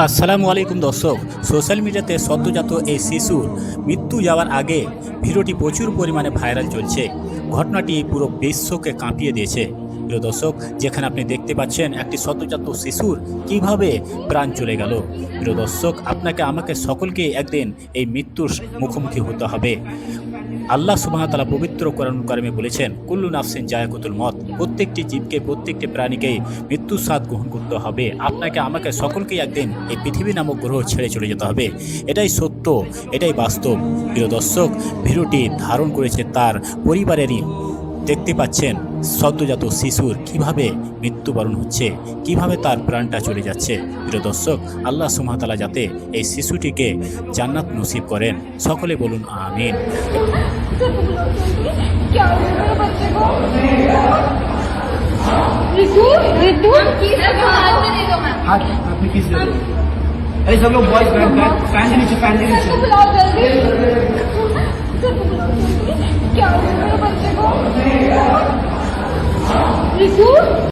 আসসালামু আলাইকুম দর্শক, সোশ্যাল মিডিয়াতে সদ্যজাত এই শিশুর মৃত্যু যাওয়ার আগে ভিডিওটি প্রচুর পরিমাণে ভাইরাল চলছে। ঘটনাটি পুরো বিশ্বকে কাঁপিয়ে দিয়েছে। প্রিয় দর্শক, যেখানে আপনি দেখতে পাচ্ছেন একটি সদ্যজাত শিশুর কীভাবে প্রাণ চলে গেল। প্রিয় দর্শক, আপনাকে, আমাকে সকলকে একদিন এই মৃত্যুর মুখোমুখি হতে হবে। আল্লাহ সুবাহতালা পবিত্র করণ কর্মে বলেছেন, কুল্লু নাফসেন জায়াকুতুল মত প্রত্যেকটি জীবকে, প্রত্যেকটি প্রাণীকে মৃত্যুর স্বাদ গ্রহণ করতে হবে। আপনাকে, আমাকে সকলকেই একদিন এই পৃথিবী নামক গ্রহ ছেড়ে চলে যেতে হবে। এটাই সত্য, এটাই বাস্তব। প্রিয় দর্শক, ভিডিওটি ধারণ করেছে তার পরিবারেরই। দেখতে পাচ্ছেন সদ্যজাত শিশুর কীভাবে মৃত্যুবরণ হচ্ছে কীভাবে তার প্রাণটা চলে যাচ্ছে প্রিয় দর্শক আল্লাহ সুমাতালা যাতে এই শিশুটিকে জান্নাত নসিব করেন সকলে বলুন আমিন